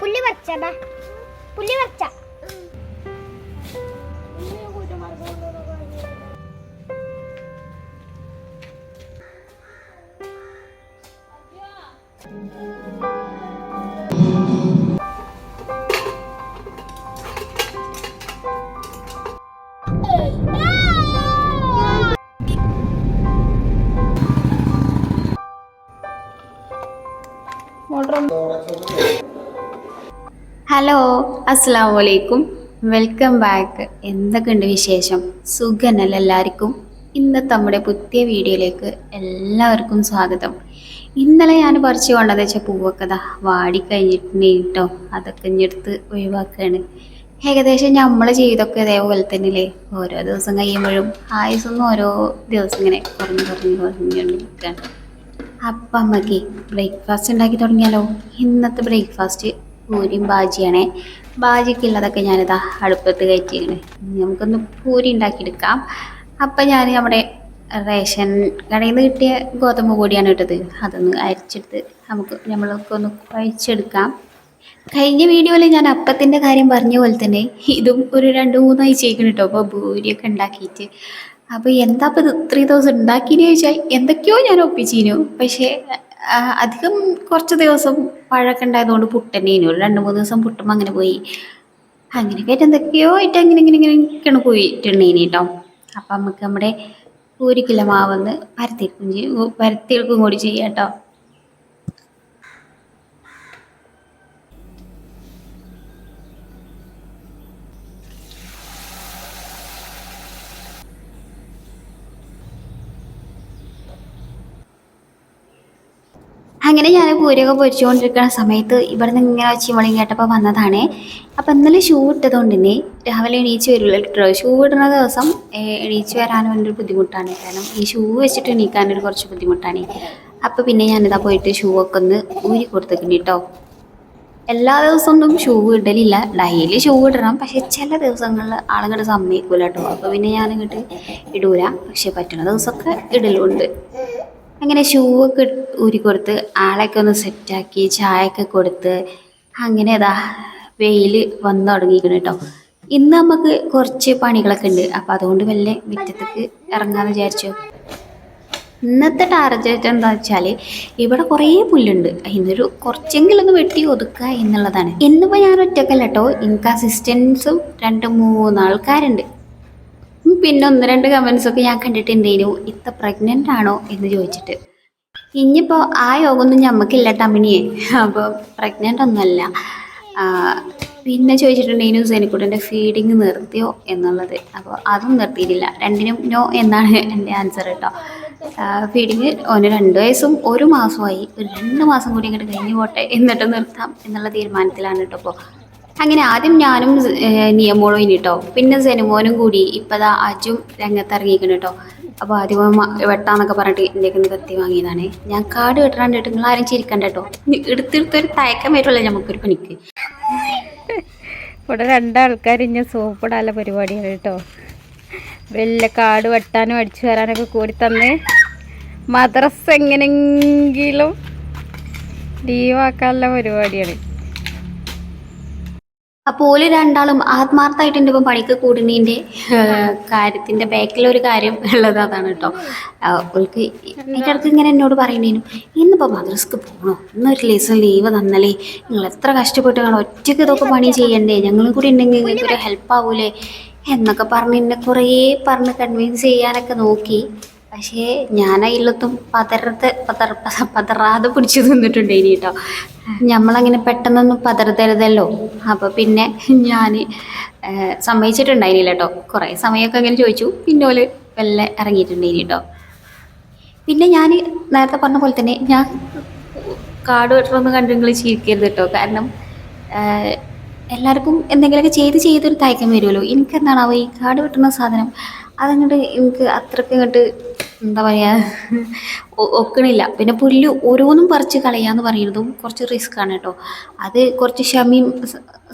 പുല്ല് പറിച്ച ബാ പുല്ല് പറിച്ച. ഹലോ അസ്സാം വലൈക്കും വെൽക്കം ബാക്ക് എന്തൊക്കെയുണ്ട് വിശേഷം? സുഖനല്ല എല്ലാവർക്കും? ഇന്നത്തെ നമ്മുടെ പുതിയ വീഡിയോയിലേക്ക് എല്ലാവർക്കും സ്വാഗതം. ഇന്നലെ ഞാൻ പറിച്ചു കൊണ്ടത് വെച്ചാൽ പൂവൊക്കെ ദാ വാടിക്കഴിഞ്ഞിട്ടുണ്ട് കേട്ടോ. അതൊക്കെ ഇഞ്ഞെടുത്ത് ഒഴിവാക്കുകയാണ് ഏകദേശം നമ്മളെ ജീവിതമൊക്കെ ഇതേപോലെ തന്നെ തന്നെയല്ലേ? ഓരോ ദിവസം കഴിയുമ്പോഴും ആയുസൊന്നും ഓരോ ദിവസം ഇങ്ങനെ കുറഞ്ഞു കുറഞ്ഞു കുറഞ്ഞുകൊണ്ടിരിക്കുകയാണ്. അപ്പം അമ്മയ്ക്ക് ബ്രേക്ക്ഫാസ്റ്റ് ഉണ്ടാക്കി തുടങ്ങിയാലോ? ഇന്നത്തെ ബ്രേക്ക്ഫാസ്റ്റ് പൂരിയും ബാജിയാണേ. ബാജിക്കുള്ളതൊക്കെ ഞാനിതാ അടുപ്പത്ത് കയറ്റിയിരുന്നു നമുക്കൊന്ന് പൂരി ഉണ്ടാക്കിയെടുക്കാം. അപ്പം ഞാൻ നമ്മുടെ റേഷൻ കടയിൽ നിന്ന് കിട്ടിയ ഗോതമ്പ് പൊടിയാണ് ഇട്ടത്. അതൊന്ന് അരച്ചെടുത്ത് നമുക്ക് നമ്മളൊക്കെ ഒന്ന് കുഴച്ചെടുക്കാം. കഴിഞ്ഞ വീഡിയോയിൽ ഞാൻ അപ്പത്തിന്റെ കാര്യം പറഞ്ഞ പോലെ തന്നെ ഇതും ഒരു രണ്ട് മൂന്നായി ചെയ്യിക്കണം കേട്ടോ അപ്പോൾ ഭൂരിയൊക്കെ ഉണ്ടാക്കിയിട്ട്. അപ്പോൾ എന്താ അപ്പോൾ ഇത് ഇത്രയും ദിവസം ഉണ്ടാക്കിയെന്ന് ചോദിച്ചാൽ എന്തൊക്കെയോ ഞാൻ ഒപ്പിച്ചിരുന്നു പക്ഷേ അധികം കുറച്ച് ദിവസം പഴക്കം ഉണ്ടായതുകൊണ്ട് പുട്ടനേനു ഒരു രണ്ട് മൂന്ന് ദിവസം പുട്ടുമ്പോൾ അങ്ങനെ പോയി. അങ്ങനെയൊക്കെ ആയിട്ട് എന്തൊക്കെയോ ആയിട്ട് അങ്ങനെ ഇങ്ങനെ ഇങ്ങനെ ഇങ്ങനെ പോയിട്ടുണ്ടേനി കേട്ടോ. അപ്പം നമുക്ക് നമ്മുടെ ഒരു കിലോ മാവൊന്ന് പരത്തിയെടുക്കും പരത്തിയെടുക്കും കൂടി ചെയ്യാം കേട്ടോ. അങ്ങനെ ഞാൻ പൂരൊക്കെ പൊരിച്ചുകൊണ്ടിരിക്കുന്ന സമയത്ത് ഇവിടെ നിന്ന് ഇങ്ങനെ ചിമളി കേട്ടപ്പോൾ വന്നതാണ്. അപ്പം ഇന്നലെ ഷൂ ഇട്ടതുകൊണ്ട് തന്നെ രാവിലെ എണീച്ച് വരില്ല കേട്ടോ. ഷൂ ഇടുന്ന ദിവസം എണീച്ച് വരാൻ വേണ്ടി ബുദ്ധിമുട്ടാണ്. കാരണം ഈ ഷൂ വെച്ചിട്ട് എണീക്കാനൊരു കുറച്ച് ബുദ്ധിമുട്ടാണ്. അപ്പോൾ പിന്നെ ഞാനിതാ പോയിട്ട് ഷൂ ഒക്കെ ഒന്ന് ഊരി കൊടുത്തിട്ടുണ്ട് കേട്ടോ. എല്ലാ ദിവസമൊന്നും ഷൂ ഇടലില്ല. ഡെയിലി ഷൂ ഇടണം. പക്ഷെ ചില ദിവസങ്ങളിൽ ആളുകളുടെ സമ്മതിക്കൂല കേട്ടോ. അപ്പോൾ പിന്നെ ഞാനിങ്ങോട്ട് ഇടൂല. പക്ഷെ പറ്റുന്ന ദിവസമൊക്കെ ഇടലുണ്ട്. അങ്ങനെ ഷൂ ഒക്കെ ഇട്ട് ഊരി കൊടുത്ത് ആളെയൊക്കെ ഒന്ന് സെറ്റാക്കി ചായയൊക്കെ കൊടുത്ത് അങ്ങനെ അതാ വെയിൽ വന്നു തുടങ്ങിയിരിക്കണം കേട്ടോ. ഇന്ന് നമുക്ക് കുറച്ച് പണികളൊക്കെ ഉണ്ട്. അപ്പം അതുകൊണ്ട് വല്ല മുറ്റത്തേക്ക് ഇറങ്ങാമെന്ന് വിചാരിച്ചു. ഇന്നത്തെ ടാർജറ്റ് എന്താ വെച്ചാൽ ഇവിടെ കുറേ പുല്ലുണ്ട്. ഇന്നൊരു കുറച്ചെങ്കിലും ഒന്ന് വെട്ടി ഒതുക്കുക എന്നുള്ളതാണ്. ഇന്നിപ്പോൾ ഞാൻ ഒറ്റക്കല്ല കേട്ടോ. എനിക്ക് അസിസ്റ്റൻസും രണ്ട് മൂന്ന് ആൾക്കാരുണ്ട് പിന്നെ ഒന്ന് രണ്ട് കമൻസ് ഒക്കെ ഞാൻ കണ്ടിട്ടുണ്ടേനു ഇത്ത പ്രഗ്നന്റ് ആണോ എന്ന് ചോദിച്ചിട്ട്. ഇനിയിപ്പോൾ ആ യോഗമൊന്നും ഞമ്മക്കില്ല തമിണിയെ അപ്പോൾ പ്രഗ്നന്റ് ഒന്നുമല്ല. പിന്നെ ചോദിച്ചിട്ടുണ്ടെങ്കിലും സെനിക്കുട്ടന്റെ ഫീഡിങ് നിർത്തിയോ എന്നുള്ളത്. അപ്പോൾ അതും നിർത്തിയിട്ടില്ല. രണ്ടിനും നോ എന്നാണ് എന്റെ ആൻസർ കേട്ടോ ഫീഡിങ് ഓന് രണ്ട് വയസ്സും ഒരു മാസമായി ഒരു രണ്ട് മാസം കൂടി ഇങ്ങോട്ട് കഴിഞ്ഞ് പോട്ടെ. എന്നിട്ട് നിർത്താം എന്നുള്ള തീരുമാനത്തിലാണ് കേട്ടോ ഇപ്പോൾ അങ്ങനെ ആദ്യം ഞാനും നിയമോളും ഇനി കേട്ടോ പിന്നെ സെനുമോനും കൂടി ഇപ്പതാ അജും രംഗത്ത് ഇറങ്ങിയിരിക്കുന്നു കേട്ടോ അപ്പോൾ ആദ്യം വെട്ടാന്നൊക്കെ പറഞ്ഞിട്ട് എന്റെ കയ്യിൽ കത്തി വാങ്ങിയതാണ്. ഞാൻ കാട് വെട്ടാണ്ട് നിങ്ങൾ ആരും ചിരിക്കണ്ട കേട്ടോ എടുത്തെടുത്തൊരു തയക്കം വരുമല്ലോ നമുക്കൊരു പണിക്ക്. ഇവിടെ രണ്ടാൾക്കാർ ഇനി സോപ്പിടാനുള്ള പരിപാടിയാണ് കേട്ടോ വല്ല കാട് വെട്ടാനും അടിച്ചു വരാനൊക്കെ കൂടി തന്നെ മദ്രസ എങ്ങനെങ്കിലും ലീവാക്കാനുള്ള പരിപാടിയാണ്. അപ്പോൾ ഓൽ രണ്ടാളും ആത്മാർത്ഥമായിട്ട് എന്റെ ഇപ്പം പണിക്ക് കൂടുന്നതിന്റെ കാര്യത്തിന്റെ ബാക്കിലൊരു കാര്യം ഉള്ളത് അതാണ് കേട്ടോ ഓൾക്ക് എന്റെ അടുത്ത് ഇങ്ങനെ എന്നോട് പറയണേനും ഇന്നിപ്പോൾ മദ്രസ്ക്ക് പോകണോ ഇന്നൊരു ലേസം ലീവ് തന്നലേ നിങ്ങൾ എത്ര കഷ്ടപ്പെട്ട് കാണോ? ഒറ്റയ്ക്ക് ഇതൊക്കെ പണി ചെയ്യണ്ടേ? ഞങ്ങളും കൂടി ഉണ്ടെങ്കിൽ നിങ്ങൾക്ക് ഒരു ഹെൽപ്പ് ആവൂലേ? എന്നൊക്കെ പറഞ്ഞ് എന്നെ കുറേ പറഞ്ഞ് കൺവിൻസ് ചെയ്യാനൊക്കെ നോക്കി. പക്ഷേ ഞാൻ അതിലൊത്തും പതരത്ത് പതർ പതറാതെ പിടിച്ചു തിന്നിട്ടുണ്ട് ഇനി കേട്ടോ നമ്മളങ്ങനെ പെട്ടെന്നൊന്നും പതറത്തരുതല്ലോ അപ്പോൾ പിന്നെ ഞാൻ സമ്മതിച്ചിട്ടുണ്ടായിരുന്നില്ല കേട്ടോ കുറേ സമയമൊക്കെ അങ്ങനെ ചോദിച്ചു. പിന്നെ ഓൽ വല്ല ഇറങ്ങിയിട്ടുണ്ടായിനി കേട്ടോ പിന്നെ ഞാൻ നേരത്തെ പറഞ്ഞ പോലെ തന്നെ ഞാൻ കാട് വെട്ടണമെന്ന് കണ്ടു നിങ്ങൾ ചിരിക്കരുത് കേട്ടോ കാരണം എല്ലാവർക്കും എന്തെങ്കിലുമൊക്കെ ചെയ്ത് ചെയ്തൊരു തയക്കം വരുമല്ലോ എനിക്കെന്താണാവോ ഈ കാട് വെട്ടുന്ന സാധനം? അതങ്ങോട്ട് എനിക്ക് അത്രയ്ക്ക് ഇങ്ങോട്ട് എന്താ പറയുക ഒക്കണില്ല. പിന്നെ പുല്ല് ഓരോന്നും പറിച്ച് കളയാന്ന് പറയുന്നതും കുറച്ച് റിസ്ക് ആണ് കേട്ടോ അത് കുറച്ച് ക്ഷമയും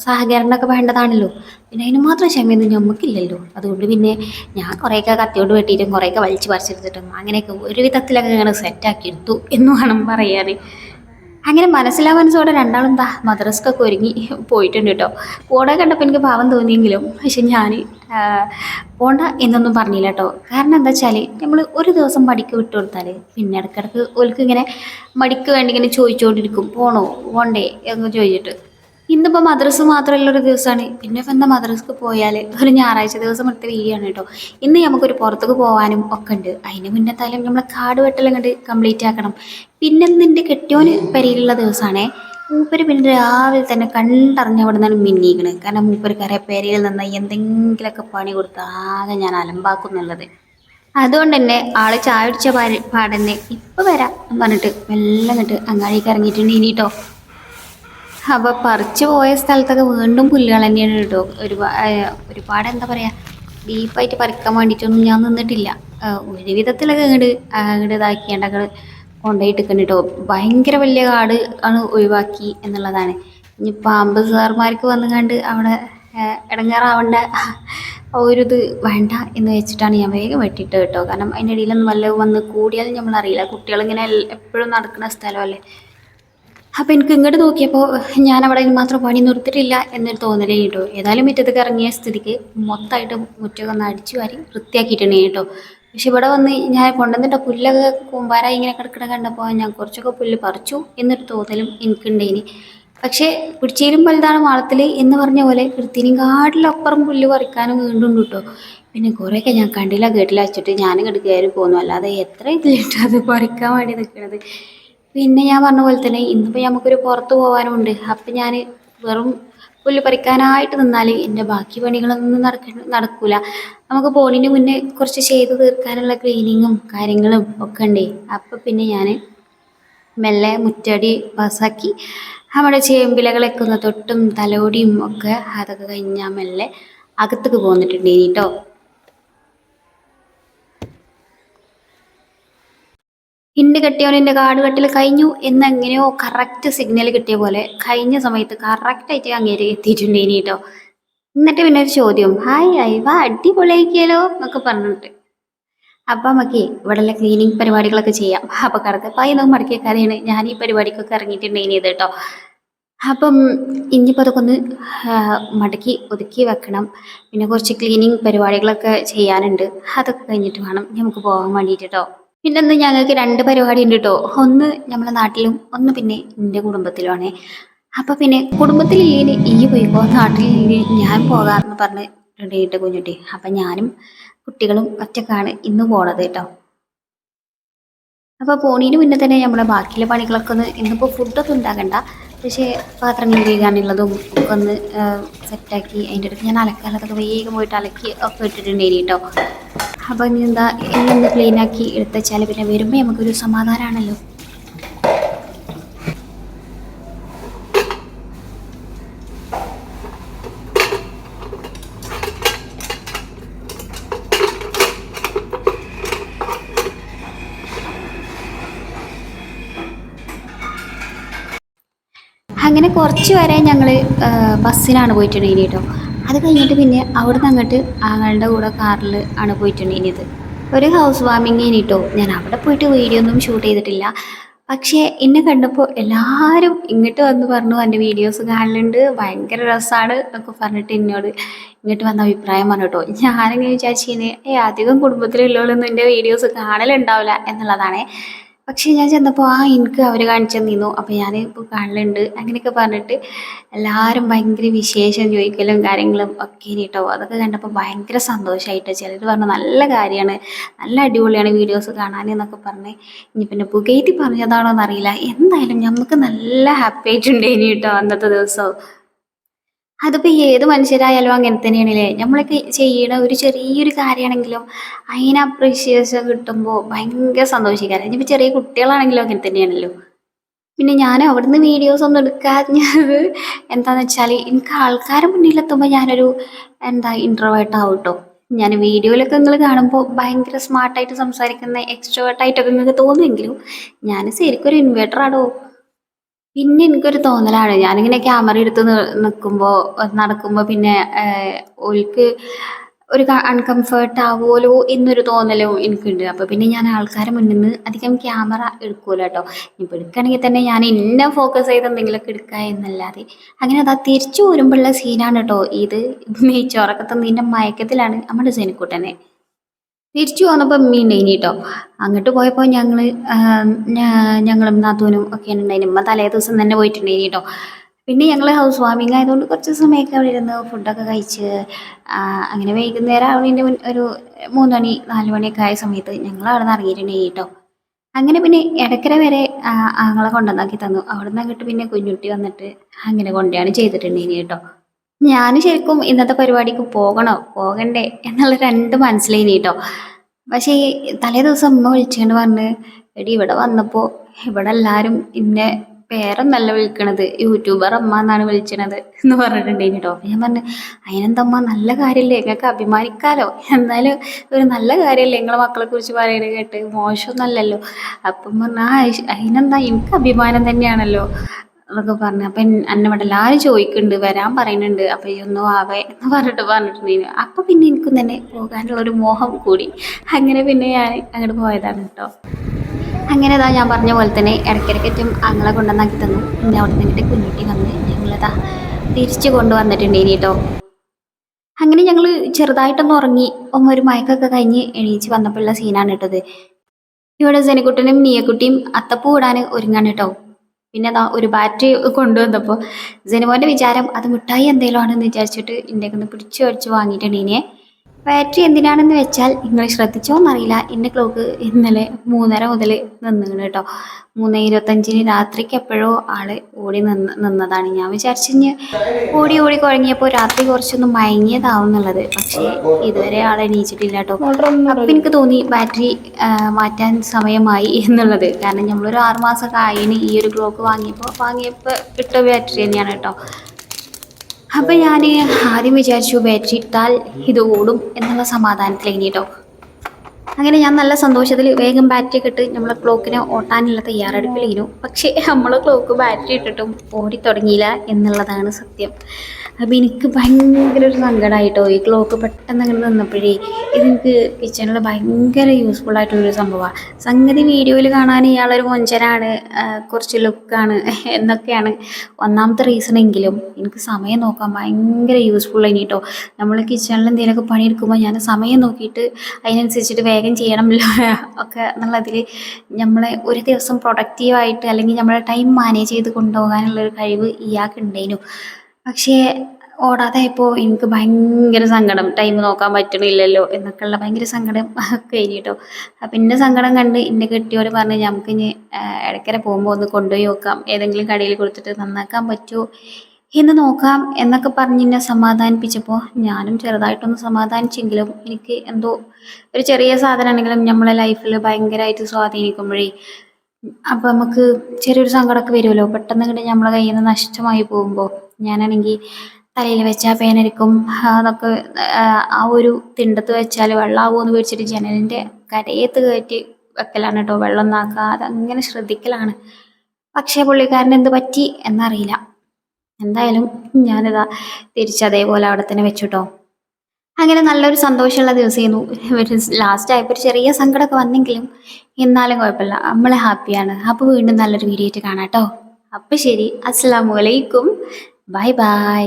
സഹകരണമൊക്കെ വേണ്ടതാണല്ലോ. പിന്നെ അതിന് മാത്രം ക്ഷമയൊന്നും നമുക്കില്ലല്ലോ അതുകൊണ്ട് പിന്നെ ഞാൻ കുറേയൊക്കെ കത്തിയോട് വെട്ടിയിട്ടും കുറേയൊക്കെ വലിച്ച് പറിച്ചെടുത്തിട്ടും അങ്ങനെയൊക്കെ ഒരു വിധത്തിലൊക്കെ ഞങ്ങൾ സെറ്റാക്കി എടുത്തു എന്ന് വേണം പറയാൻ അങ്ങനെ മനസ്സിലാവാൻ മനസ്സോടെ രണ്ടാളും എന്താ മദ്രസ്ക്കൊക്കെ ഒരുങ്ങി പോയിട്ടുണ്ട് കേട്ടോ. കൂടെ കണ്ടപ്പോൾ എനിക്ക് ഭാവം തോന്നിയെങ്കിലും പക്ഷെ ഞാൻ പോണ്ട എന്നൊന്നും പറഞ്ഞില്ല കേട്ടോ. കാരണം എന്താ വെച്ചാൽ നമ്മൾ ഒരു ദിവസം മടിക്ക് വിട്ടു കൊടുത്താൽ പിന്നെ ഇടയ്ക്കിടയ്ക്ക് ഓൽക്ക് ഇങ്ങനെ മടിക്ക് വേണ്ടി ഇങ്ങനെ ചോദിച്ചുകൊണ്ടിരിക്കും പോണോ പോണ്ടേ എന്ന് ചോദിച്ചിട്ട്. ഇന്നിപ്പോൾ മദ്രസ് മാത്രമല്ല ഒരു ദിവസമാണ് പിന്നെ ഇപ്പം എന്താ മദ്രസ്ക്ക് പോയാൽ ഒരു ഞായറാഴ്ച ദിവസം എടുത്ത വീഴാണ് കേട്ടോ. ഇന്ന് നമുക്കൊരു പുറത്തേക്ക് പോകാനും ഒക്കെ ഉണ്ട്. അതിന് മുന്നേ തലം നമ്മളെ കാട് വെട്ടൽ അങ്ങോട്ട് കംപ്ലീറ്റ് ആക്കണം. പിന്നെ നിന്റെ കെട്ടിയോന് പരിയിലുള്ള ദിവസമാണേ മൂപ്പര് പിന്നെ രാവിലെ തന്നെ കണ്ടറിഞ്ഞ് അവിടെ നിന്നാണ് മിന്നിക്കണത് കാരണം മൂപ്പർക്കറിയ പെരയിൽ നിന്ന് എന്തെങ്കിലുമൊക്കെ പണി കൊടുത്ത് ആകെ ഞാൻ അലമ്പാക്കുന്നുള്ളത് അതുകൊണ്ട് തന്നെ ആൾ ചായ കുടിച്ച പാട് പാടന്നെ ഇപ്പം വരാം പറഞ്ഞിട്ട് മെല്ലെ അങ്ങാടിക്ക് ഇറങ്ങിയിട്ടുണ്ട് ഇനിട്ടോ അപ്പോൾ പറിച്ചു പോയ സ്ഥലത്തൊക്കെ വീണ്ടും പുല്ലുകൾ തന്നെയാണ് കേട്ടോ ഒരുപാട് എന്താ പറയുക ഡീപ്പായിട്ട് പറിക്കാൻ വേണ്ടിയിട്ടൊന്നും ഞാൻ നിന്നിട്ടില്ല. ഒരു വിധത്തിലൊക്കെ ഇങ്ങട് അങ്ങോട്ട് ഇതാക്കിയാണ്ട് അങ്ങോട്ട് കൊണ്ടുപോയിട്ട് കേട്ടോ. ഭയങ്കര വലിയ കാട് ആണ് ഒഴിവാക്കി എന്നുള്ളതാണ്. ഇനി പാമ്പ് സാർമാർക്ക് വന്നു കണ്ട് അവിടെ ഇടങ്ങാറാവേണ്ട ഒരു ഇത് വേണ്ട എന്ന് വെച്ചിട്ടാണ് ഞാൻ വേഗം വെട്ടിയിട്ട് കേട്ടോ. കാരണം അതിന്റെ ഇടയിലൊന്നും വല്ല വന്ന് കൂടിയാലും നമ്മളറിയില്ല കുട്ടികളിങ്ങനെ എപ്പോഴും നടക്കുന്ന സ്ഥലമല്ലേ അപ്പം എനിക്ക് ഇങ്ങോട്ട് നോക്കിയപ്പോൾ ഞാൻ അവിടെ മാത്രം പണി നിർത്തിയിട്ടില്ല എന്നൊരു തോന്നലേ കേട്ടോ. ഏതായാലും മുറ്റത്തേക്ക് ഇറങ്ങിയ സ്ഥിതിക്ക് മൊത്തമായിട്ട് മുറ്റമൊക്കെ ഒന്ന് അടിച്ചു വാരി വൃത്തിയാക്കിയിട്ടുണ്ട് കേട്ടോ. പക്ഷെ ഇവിടെ വന്ന് ഞാൻ കൊണ്ടുവന്നിട്ട് പുല്ലൊക്കെ കൂമ്പാരായി ഇങ്ങനെ കിടക്കണ കണ്ടപ്പോൾ ഞാൻ കുറച്ചൊക്കെ പുല്ല് പറിച്ചു എന്നൊരു തോന്നലും എനിക്കുണ്ടേനി പക്ഷേ പിടിച്ചേലും വലുതാണ് മാളത്തിൽ എന്ന് പറഞ്ഞ പോലെ കൃത്യനും കാട്ടിലപ്പുറം പുല്ല് പറിക്കാനും വീണ്ടും കിട്ടോ. പിന്നെ കുറേയൊക്കെ ഞാൻ കണ്ടില്ല കേട്ടില്ല വെച്ചിട്ട് ഞാനും കിടക്കുകയായിരുന്നു പോകുന്നു അല്ലാതെ എത്ര ഇതിലിട്ട് അത് പറിക്കാൻ വേണ്ടി നിൽക്കണത്? പിന്നെ ഞാൻ പറഞ്ഞ പോലെ തന്നെ ഇന്നിപ്പോൾ നമുക്കൊരു പുറത്ത് പോകാനുണ്ട് അപ്പം ഞാൻ വെറും പുല്ല് പറിക്കാനായിട്ട് നിന്നാൽ എന്റെ ബാക്കി പണികളൊന്നും നടക്ക നടക്കൂല. നമുക്ക് പോണിന് മുന്നേ കുറച്ച് ചെയ്ത് തീർക്കാനുള്ള ക്ലീനിങ്ങും കാര്യങ്ങളും ഒക്കെ ഉണ്ടേ. അപ്പം പിന്നെ ഞാൻ മെല്ലെ മുറ്റടി പാസ്സാക്കി നമ്മുടെ ചേമ്പിലകളൊക്കെ ഒന്ന് തൊട്ടും തലോടിയും ഒക്കെ അതൊക്കെ കഴിഞ്ഞാൽ മെല്ലെ അകത്തേക്ക് പോന്നിട്ടുണ്ട് കേട്ടോ ഇണ്ട് കെട്ടിയവൻ കാട് കെട്ടൽ കഴിഞ്ഞു എന്നെങ്ങനെയോ കറക്റ്റ് സിഗ്നൽ കിട്ടിയ പോലെ കഴിഞ്ഞ സമയത്ത് കറക്റ്റായിട്ട് അങ്ങേര് എത്തിയിട്ടുണ്ട് ഇനി കേട്ടോ എന്നിട്ട് പിന്നെ ഒരു ചോദ്യം ഹായ് അയവ അടിപൊളിയാക്കിയാലോ എന്നൊക്കെ പറഞ്ഞിട്ട്. അപ്പം നമുക്ക് ഇവിടെയുള്ള ക്ലീനിങ് പരിപാടികളൊക്കെ ചെയ്യാം. അപ്പം കടത്ത് പൈനവും മടക്കിയ കഥയാണ് ഞാൻ ഈ പരിപാടിക്കൊക്കെ ഇറങ്ങിയിട്ടുണ്ട് ഇനി ഇത് കേട്ടോ അപ്പം ഇനിയിപ്പോൾ അതൊക്കെ ഒന്ന് മടക്കി ഒതുക്കി വെക്കണം. പിന്നെ കുറച്ച് ക്ലീനിങ് പരിപാടികളൊക്കെ ചെയ്യാനുണ്ട്. അതൊക്കെ കഴിഞ്ഞിട്ട് വേണം നമുക്ക് പോകാൻ വേണ്ടിയിട്ട് കേട്ടോ പിന്നെ ഒന്ന് ഞങ്ങൾക്ക് രണ്ട് പരിപാടി ഉണ്ട് കേട്ടോ ഒന്ന് നമ്മളെ നാട്ടിലും ഒന്ന് പിന്നെ എന്റെ കുടുംബത്തിലുമാണേ. അപ്പം പിന്നെ കുടുംബത്തിലില്ലേ ഈ പോയിക്കോ നാട്ടിലില്ലേ ഞാൻ പോകാമെന്ന് പറഞ്ഞ് റെഡിയായിട്ട് കുഞ്ഞുട്ടി അപ്പം ഞാനും കുട്ടികളും ഒറ്റക്കാണ് ഇന്ന് പോണത് കേട്ടോ. അപ്പോൾ പോണീന് മുന്നേ തന്നെ നമ്മുടെ ബാക്കിയുള്ള പണികളൊക്കെ ഒന്ന് ഇന്നിപ്പോൾ ഫുഡൊക്കെ ഉണ്ടാകണ്ട പക്ഷേ പാത്രം കഴുകാനുള്ളതും ഒക്കെ ഒന്ന് സെറ്റാക്കി അതിന്റെ അടുത്ത് ഞാൻ അലക്കാനുള്ളതൊക്കെ വേഗം പോയിട്ട് അലക്കി ഒക്കെ ഇട്ടിട്ടുണ്ടേനി കേട്ടോ അപ്പോൾ ഇനി എന്താ എല്ലാം ഒന്ന് ക്ലീനാക്കി എടുത്ത് വെച്ചാൽ പിന്നെ വരുമ്പോൾ നമുക്കൊരു സമാധാനമാണല്ലോ അങ്ങനെ കുറച്ച് വരെ ഞങ്ങൾ ബസ്സിനാണ് പോയിട്ടുണ്ടെങ്കിൽ കേട്ടോ. അത് കഴിഞ്ഞിട്ട് പിന്നെ അവിടുന്ന് അങ്ങോട്ട് ആങ്ങളുടെ കൂടെ കാറിൽ ആണ് പോയിട്ടുണ്ടെങ്കിൽ ഒരു ഹൗസ് വാമിങ് കേട്ടോ. ഞാൻ അവിടെ പോയിട്ട് വീഡിയോ ഒന്നും ഷൂട്ട് ചെയ്തിട്ടില്ല. പക്ഷേ എന്നെ കണ്ടപ്പോൾ എല്ലാവരും ഇങ്ങോട്ട് വന്ന് പറഞ്ഞു എന്റെ വീഡിയോസ് കാണലുണ്ട്. ഭയങ്കര രസമാണ് എന്നൊക്കെ പറഞ്ഞിട്ട് എന്നോട് ഇങ്ങോട്ട് വന്ന അഭിപ്രായം പറഞ്ഞു കേട്ടോ. ഞാനിങ്ങനെ വിചാരിച്ചിങ്ങനെ ഏ അധികം കുടുംബത്തിലുള്ളവരൊന്നും എന്റെ വീഡിയോസ് കാണലുണ്ടാവില്ല എന്നുള്ളതാണേ. പക്ഷേ ഞാൻ ചെന്നപ്പോൾ ആ എനിക്ക് അവർ കാണിച്ചു തന്നിരുന്നു. അപ്പോൾ ഞാൻ ഇപ്പോൾ കാണലുണ്ട്. അങ്ങനെയൊക്കെ പറഞ്ഞിട്ട് എല്ലാവരും ഭയങ്കര വിശേഷം ചോദിക്കലും കാര്യങ്ങളും ഒക്കെ കേട്ടോ അതൊക്കെ കണ്ടപ്പോൾ ഭയങ്കര സന്തോഷമായിട്ട് ചിലർ പറഞ്ഞു നല്ല കാര്യമാണ് നല്ല അടിപൊളിയാണ് വീഡിയോസ് കാണാൻ എന്നൊക്കെ പറഞ്ഞ് ഇനി പിന്നെ പുകയത്തി പറഞ്ഞതാണോ എന്നറിയില്ല എന്തായാലും നമുക്ക് നല്ല ഹാപ്പി ആയിട്ടുണ്ട് ഇനി കേട്ടോ അന്നത്തെ ദിവസം അതിപ്പോൾ ഏത് മനുഷ്യരായാലും അങ്ങനെ തന്നെയാണല്ലേ? നമ്മളൊക്കെ ചെയ്യണ ഒരു ചെറിയൊരു കാര്യമാണെങ്കിലും അതിന് അപ്രീഷിയേഷൻ കിട്ടുമ്പോൾ ഭയങ്കര സന്തോഷിക്കാറ് ഇനിയിപ്പോൾ ചെറിയ കുട്ടികളാണെങ്കിലും അങ്ങനെ തന്നെയാണല്ലോ. പിന്നെ ഞാൻ അവിടുന്ന് വീഡിയോസ് ഒന്നും എടുക്കാഞ്ഞത് എന്താന്ന് വെച്ചാൽ എനിക്ക് ആൾക്കാരുടെ മുന്നിലെത്തുമ്പോൾ ഞാനൊരു എന്താ ഇൻട്രോവേർട്ട് ആവും കേട്ടോ ഞാൻ വീഡിയോയിലൊക്കെ നിങ്ങൾ കാണുമ്പോൾ ഭയങ്കര സ്മാർട്ടായിട്ട് സംസാരിക്കുന്ന എക്സ്ട്രോവേർട്ടായിട്ടൊക്കെ നിങ്ങൾക്ക് തോന്നുമെങ്കിലും ഞാൻ ശരിക്കും ഒരു ഇൻവേർട്ടർ ആടോ. പിന്നെ എനിക്കൊരു തോന്നലാണ്. ഞാനിങ്ങനെ ക്യാമറ എടുത്ത് നിൽക്കുമ്പോൾ നടക്കുമ്പോൾ പിന്നെ ഓൽക്ക് ഒരു അൺകംഫേർട്ട് ആവുമല്ലോ എന്നൊരു തോന്നലും എനിക്കുണ്ട്. അപ്പോൾ പിന്നെ ഞാൻ ആൾക്കാരെ മുന്നിൽ നിന്ന് അധികം ക്യാമറ എടുക്കൂല കേട്ടോ ഇപ്പോൾ എടുക്കുകയാണെങ്കിൽ തന്നെ ഞാൻ എന്നെ ഫോക്കസ് ചെയ്ത് എന്തെങ്കിലുമൊക്കെ എടുക്കുക എന്നല്ലാതെ. അങ്ങനെ അതാ തിരിച്ചു വരുമ്പോഴുള്ള സീനാണ് കേട്ടോ ഇത് നെയ്ച്ചോറൊക്കെ തന്നതിന്റെ മയക്കത്തിലാണ് നമ്മുടെ ജനിക്കൂട്ടനെ തിരിച്ചു വന്നപ്പോൾ മീൻ ഉണ്ടായിനി കേട്ടോ അങ്ങോട്ട് പോയപ്പോൾ ഞങ്ങൾ ഞങ്ങളും നാത്തൂനും ഒക്കെ ഉണ്ടായിന് ഉമ്മ തലേ ദിവസം തന്നെ പോയിട്ടുണ്ടായിനി കേട്ടോ പിന്നെ ഞങ്ങൾ ഹൗസ് വാമിങ് ആയതുകൊണ്ട് കുറച്ച് സമയമൊക്കെ അവിടെ ഇരുന്ന് ഫുഡൊക്കെ കഴിച്ച് അങ്ങനെ വൈകുന്നേരം അവളിന്റെ ഒരു മൂന്ന് മണി നാല് മണിയൊക്കെ ആയ സമയത്ത് ഞങ്ങൾ അവിടെ നിന്ന് ഇറങ്ങിയിട്ടുണ്ടായി കേട്ടോ അങ്ങനെ പിന്നെ ഇടയ്ക്കര വരെ ആങ്ങളെ കൊണ്ടുവന്നാക്കി തന്നു. അവിടെ നിന്ന് അങ്ങോട്ട് പിന്നെ കുഞ്ഞുട്ടി വന്നിട്ട് അങ്ങനെ കൊണ്ടുപോയാണ് ചെയ്തിട്ടുണ്ടായിനി കേട്ടോ. ഞാൻ ശരിക്കും ഇന്നത്തെ പരിപാടിക്ക് പോകണോ? പോകണ്ടേ എന്നുള്ള രണ്ട് മനസ്സിലായിനി കേട്ടോ. പക്ഷേ ഈ തലേ ദിവസം അമ്മ വിളിച്ചുകൊണ്ട് പറഞ്ഞ് എടി ഇവിടെ വന്നപ്പോൾ ഇവിടെ എല്ലാവരും ഇന്നെ പേരൊന്നല്ല വിളിക്കണത് യൂട്യൂബർ അമ്മ എന്നാണ് വിളിച്ചണത് എന്ന് പറഞ്ഞിട്ടുണ്ടെങ്കിൽ കേട്ടോ. ഞാൻ പറഞ്ഞു അതിനെന്തമ്മ നല്ല കാര്യമല്ലേ നിങ്ങൾക്ക് അഭിമാനിക്കാലോ? എന്നാലും ഒരു നല്ല കാര്യമല്ലേ നിങ്ങളെ മക്കളെ കുറിച്ച് പറയണത് കേട്ട്? മോശമൊന്നല്ലല്ലോ അപ്പം പറഞ്ഞാൽ അതിനെന്താ എനിക്ക് അഭിമാനം തന്നെയാണല്ലോ. എന്നൊക്കെ പറഞ്ഞു. അപ്പം എന്നെ ഇവിടെ എല്ലാവരും ചോദിക്കുന്നുണ്ട് വരാൻ പറയുന്നുണ്ട് അപ്പം ഈ ഒന്നും ആവേ എന്ന് പറഞ്ഞിട്ട് പറഞ്ഞിട്ടുണ്ടെങ്കിൽ അപ്പം പിന്നെ എനിക്കും തന്നെ പോകാനുള്ള ഒരു മോഹം കൂടി. അങ്ങനെ പിന്നെ ഞാൻ അങ്ങോട്ട് പോയതാണ് കേട്ടോ അങ്ങനെ ഇതാ ഞാൻ പറഞ്ഞ പോലെ തന്നെ ഇടയ്ക്കിടയ്ക്കറ്റും അങ്ങളെ കൊണ്ടുവന്നാക്കി തന്നു. പിന്നെ അവിടെ നിന്നിട്ട് കുഞ്ഞുട്ടി വന്ന് ഞങ്ങളിതാ തിരിച്ചു കൊണ്ടുവന്നിട്ടുണ്ടേനി കേട്ടോ അങ്ങനെ ഞങ്ങൾ ചെറുതായിട്ടൊന്ന് ഉറങ്ങി. ഒന്ന് ഒരു മയക്കൊക്കെ കഴിഞ്ഞ് എണീച്ച് വന്നപ്പോഴുള്ള സീനാണ് കേട്ടത് ഇവിടെ ജനക്കുട്ടനും നീയക്കുട്ടിയും അത്തപ്പൂ ഇടാൻ ഒരുങ്ങാണ് കേട്ടോ പിന്നെ ഒരു ബാറ്ററി കൊണ്ടുവന്നപ്പോൾ ജനുമോന്റെ വിചാരം അത് മിഠായി എന്തെങ്കിലും ആണെന്ന് വിചാരിച്ചിട്ട് എന്റെ ഒന്ന് പിടിച്ചു അടിച്ച് വാങ്ങിയിട്ടുണ്ട് ഇനിയെ. ബാറ്ററി എന്തിനാണെന്ന് വെച്ചാൽ നിങ്ങൾ ശ്രദ്ധിച്ചോന്നറിയില്ല എന്റെ ക്ലോക്ക് ഇന്നലെ മൂന്നര മുതൽ നിന്നിങ്ങനെ കേട്ടോ. മൂന്ന് ഇരുപത്തഞ്ചിന് രാത്രിക്ക് എപ്പോഴോ ആൾ ഓടി നിന്ന് നിന്നതാണ്. ഞാൻ വിചാരിച്ചു ഇനി ഓടി ഓടി കുഴങ്ങിയപ്പോൾ രാത്രി കുറച്ചൊന്ന് മയങ്ങിയതാവും എന്നുള്ളത് പക്ഷേ ഇതുവരെ ആൾ എണീച്ചിട്ടില്ല കേട്ടോ. അപ്പം എനിക്ക് തോന്നി ബാറ്ററി മാറ്റാൻ സമയമായി എന്നുള്ളത്. കാരണം നമ്മളൊരു ആറുമാസമൊക്കെ ആയിന് ഈ ഒരു ക്ലോക്ക് വാങ്ങിയപ്പോൾ വാങ്ങിയപ്പോൾ ഇട്ട ബാറ്ററി തന്നെയാണ് കേട്ടോ. അപ്പം ഞാൻ ആദ്യം വിചാരിച്ചു ബാറ്ററി ഇട്ടാൽ ഇത് ഓടും എന്നുള്ള സമാധാനത്തിൽ കേട്ടോ അങ്ങനെ ഞാൻ നല്ല സന്തോഷത്തിൽ വേഗം ബാറ്ററി ഒക്കെ ഇട്ട് നമ്മളെ ക്ലോക്കിനെ ഓട്ടാനുള്ള തയ്യാറെടുപ്പിലിരുന്നു പക്ഷേ നമ്മളെ ക്ലോക്ക് ബാറ്ററി ഇട്ടിട്ടും ഓടി തുടങ്ങിയില്ല എന്നുള്ളതാണ് സത്യം. അപ്പം എനിക്ക് ഭയങ്കര ഒരു സങ്കടമായിട്ടോ ഈ ക്ലോക്ക് പെട്ടെന്ന് അങ്ങനെ നിന്നപ്പോഴേ ഇതെനിക്ക് കിച്ചണിൽ ഭയങ്കര യൂസ്ഫുൾ ആയിട്ടുള്ളൊരു സംഭവമാണ് സംഗതി വീഡിയോയിൽ കാണാൻ ഇയാളൊരു മൊഞ്ചനാണ് കുറച്ച് ലുക്കാണ് എന്നൊക്കെയാണ്. ഒന്നാമത്തെ റീസൺ എങ്കിലും എനിക്ക് സമയം നോക്കാൻ ഭയങ്കര യൂസ്ഫുൾ ആയി കേട്ടോ നമ്മൾ കിച്ചണിൽ എന്തെങ്കിലുമൊക്കെ പണിയെടുക്കുമ്പോൾ ഞാൻ സമയം നോക്കിയിട്ട് അതിനനുസരിച്ചിട്ട് വേഗം ചെയ്യണമല്ലോ ഒക്കെ എന്നുള്ളതിൽ നമ്മളെ ഒരു ദിവസം പ്രൊഡക്റ്റീവായിട്ട് അല്ലെങ്കിൽ നമ്മളെ ടൈം മാനേജ് ചെയ്ത് കൊണ്ടുപോകാനുള്ളൊരു കഴിവ് ഇയാൾക്ക് ഉണ്ടായിരുന്നു പക്ഷേ ഓടാതെ ഇപ്പോ എനിക്ക് ഭയങ്കര സങ്കടം. ടൈം നോക്കാൻ പറ്റണില്ലല്ലോ എന്നൊക്കെയുള്ള ഭയങ്കര സങ്കടം ഒക്കെ കഴിഞ്ഞു കേട്ടോ അപ്പം എന്റെ സങ്കടം കണ്ട് എന്റെ കെട്ടിയോട് പറഞ്ഞ് നമുക്ക് ഇനി ഇടയ്ക്കര പോകുമ്പോൾ ഒന്ന് കൊണ്ടുപോയി നോക്കാം. ഏതെങ്കിലും കടയിൽ കൊടുത്തിട്ട് നന്നാക്കാൻ പറ്റുമോ എന്ന് നോക്കാം എന്നൊക്കെ പറഞ്ഞ് എന്നെ സമാധാനിപ്പിച്ചപ്പോൾ ഞാനും ചെറുതായിട്ടൊന്ന് സമാധാനിച്ചെങ്കിലും എനിക്ക് എന്തോ ഒരു ചെറിയ സാധനമാണെങ്കിലും നമ്മളെ ലൈഫിൽ ഭയങ്കരമായിട്ട് സ്വാധീനിക്കുമ്പോഴേ അപ്പം നമുക്ക് ചെറിയൊരു സങ്കടമൊക്കെ വരുമല്ലോ. പെട്ടെന്ന് കിട്ടി നമ്മളെ കയ്യിൽ നിന്ന് നഷ്ടമായി പോകുമ്പോൾ ഞാനാണെങ്കിൽ തലയിൽ വെച്ചാൽ പേനരിക്കും. അതൊക്കെ ആ, ഒരു തിണ്ടത്ത് വെച്ചാൽ വെള്ളമാവുമോ എന്ന് ജനലിന്റെ കരയത്ത് കയറ്റി വെക്കലാണ് കേട്ടോ വെള്ളം നാക്കാതെ അങ്ങനെ ശ്രദ്ധിക്കലാണ്. പക്ഷേ പുള്ളിക്കാരൻ എന്ത് പറ്റി എന്നറിയില്ല. എന്തായാലും ഞാനിതാ തിരിച്ചതേപോലെ അവിടെ തന്നെ വെച്ചുട്ടോ അങ്ങനെ നല്ലൊരു സന്തോഷമുള്ള ദിവസമായിരുന്നു ലാസ്റ്റ് ആയപ്പോൾ ഒരു ചെറിയ സങ്കടമൊക്കെ വന്നെങ്കിലും എന്നാലും കുഴപ്പമില്ല. നമ്മൾ ഹാപ്പിയാണ് അപ്പോൾ വീണ്ടും നല്ലൊരു വീഡിയോ ആയിട്ട് കാണാം കേട്ടോ അപ്പോൾ ശരി. അസ്സാം വലൈക്കും ബൈ ബൈ